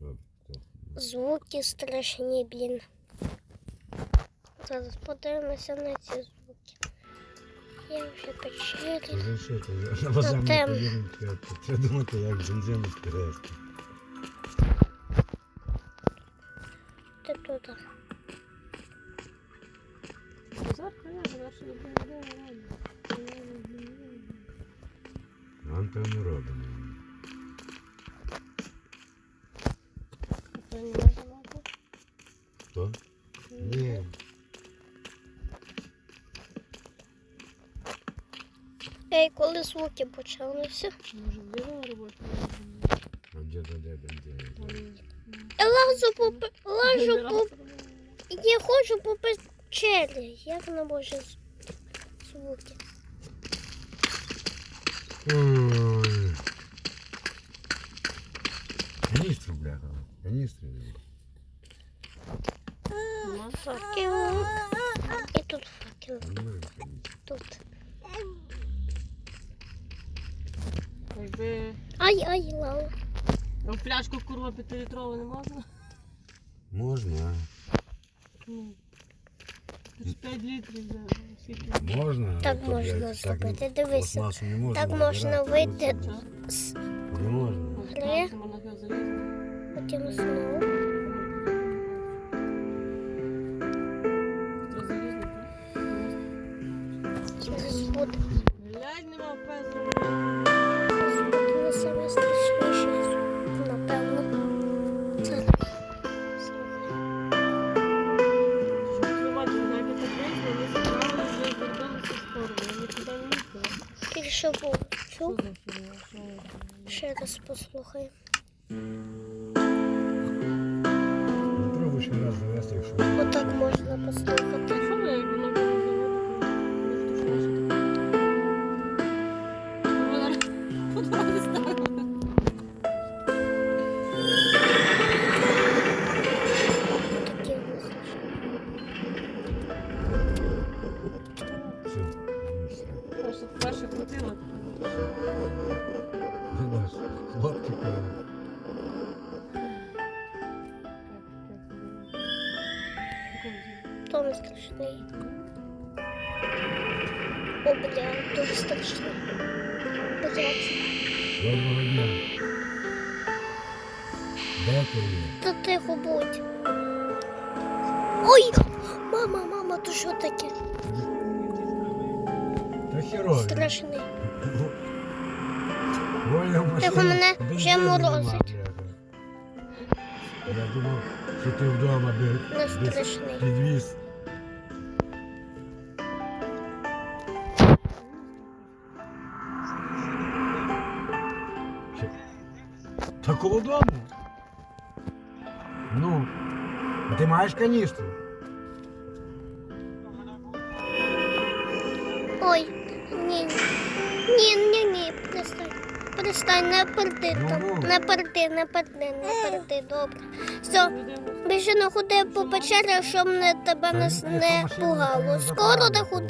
Добре, добре. Звуки страшні, блін. Зараз подивимося на ці звуки. Я вже печері. Ти вже що, ти вже на базар не тем. поїдемо, треба- треба думати, як бензину перевезти. Ти туди. Завтра я зараз не буде Нам там не робимо. Не може. Хто? Ні. Ей, коли звуки почалися. Може, вділа роботу. А де то де бензин? Я лазу по лажу по я ходжу по печері. Як вона може звуки? Ой. бляха. Каністру. Факел. І тут факел. Нормально каністру. Тут. Якби Ай, ай, лава. в пляшку курва п'ятилітрову не можна. Можна. Ну, 5 літрів за скільки. Можна. Так а то, можна блядь, зробити, так, дивися. пластмасу не можна Так можна набирати, вийти. просто Потім так? Зараз буде. Глядь, нема пезу. Зараз буде не саме страшніше напевно. Зараз. Слухай. Щоб ви бачили, як я Перше, перше крутила. Ну, бач, хлопчика. То не страшний. О, бля, дуже страшний. Блядь. Доброго дня. Де ти є? Та тихо будь. Ой! Мама, мама, то що таке? Херові. Страшний. Тихо, машині мене вже морозить. Я думав, що ти вдома би підвіз. Та коло дому. Ну, а ти маєш каністру? Ой, ні. Ні, ні, ні, перестань. Перестань, не перди Ну, там. ну. Не перди, не перди, не перди, добре. Все, більше не ходи по печері, щоб не тебе не, не пугало. Скоро не ходи.